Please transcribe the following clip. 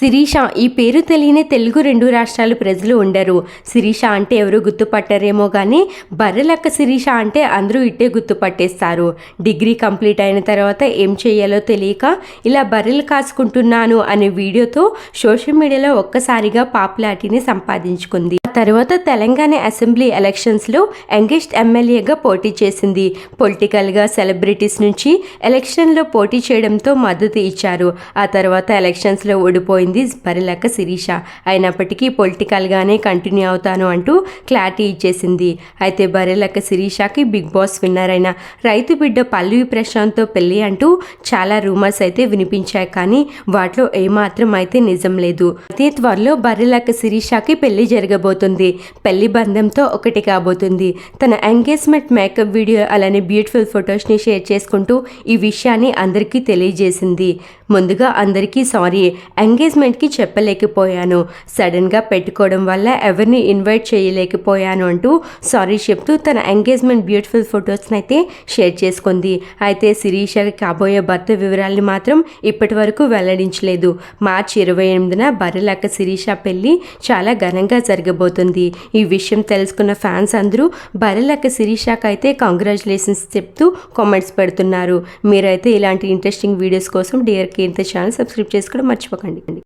శిరీష ఈ పేరు తెలియని తెలుగు రెండు రాష్ట్రాలు ప్రజలు ఉండరు. శిరీష అంటే ఎవరు గుర్తుపట్టరేమో కానీ బర్రెలక్క శిరీష అంటే అందరూ ఇట్టే గుర్తుపట్టేస్తారు. డిగ్రీ కంప్లీట్ అయిన తర్వాత ఏం చేయాలో తెలియక ఇలా బర్రెలు కాసుకుంటున్నాను అనే వీడియోతో సోషల్ మీడియాలో ఒక్కసారిగా పాపులారిటీని సంపాదించుకుంది. తర్వాత తెలంగాణ అసెంబ్లీ ఎలక్షన్స్లో యంగెస్ట్ ఎమ్మెల్యేగా పోటీ చేసింది. పొలిటికల్గా సెలబ్రిటీస్ నుంచి ఎలక్షన్లో పోటీ చేయడంతో మద్దతు ఇచ్చారు. ఆ తర్వాత ఎలక్షన్స్లో ఓడిపోయింది బరిలక్క శిరీష. అయినప్పటికీ పొలిటికల్గానే కంటిన్యూ అవుతాను అంటూ క్లారిటీ ఇచ్చేసింది. అయితే బరిలక్క శిరీషకి బిగ్ బాస్ విన్నర్ అయిన రైతు బిడ్డ పల్లవి ప్రశాంత్తో పెళ్ళి అంటూ చాలా రూమర్స్ అయితే వినిపించాయి. కానీ వాటిలో ఏమాత్రం అయితే నిజం లేదు. అతి త్వరలో బర్రెలక్క శిరీషకి పెళ్ళి జరగబోతుంది. పెళ్ళి బంధంతో ఒకటి కాబోతుంది. తన ఎంగేజ్మెంట్ మేకప్ వీడియో అలానే బ్యూటిఫుల్ ఫొటోస్ని షేర్ చేసుకుంటూ ఈ విషయాన్ని అందరికీ తెలియజేసింది. ముందుగా అందరికీ సారీ ఎంగేజ్మెంట్కి చెప్పలేకపోయాను. సడన్గా పెట్టుకోవడం వల్ల ఎవరిని ఇన్వైట్ చేయలేకపోయాను అంటూ సారీ చెప్తూ తన ఎంగేజ్మెంట్ బ్యూటిఫుల్ ఫొటోస్ని అయితే షేర్ చేసుకుంది. అయితే శిరీషకి కాబోయే భర్త వివరాల్ని మాత్రం ఇప్పటి వరకు వెల్లడించలేదు. మార్చి ఇరవై ఎనిమిదిన బర్రెలక్క శిరీష పెళ్ళి చాలా ఘనంగా జరగబోతుంది. ఈ విషయం తెలుసుకున్న ఫ్యాన్స్ అందరూ బరలక్క శిరీషకి అయితే కంగ్రాచులేషన్స్ చెప్తూ కామెంట్స్ పెడుతున్నారు. మీరైతే ఇలాంటి ఇంట్రెస్టింగ్ వీడియోస్ కోసం డియర్ కీర్త ఛానల్ సబ్స్క్రైబ్ చేసుకోవడం మర్చిపోకండి.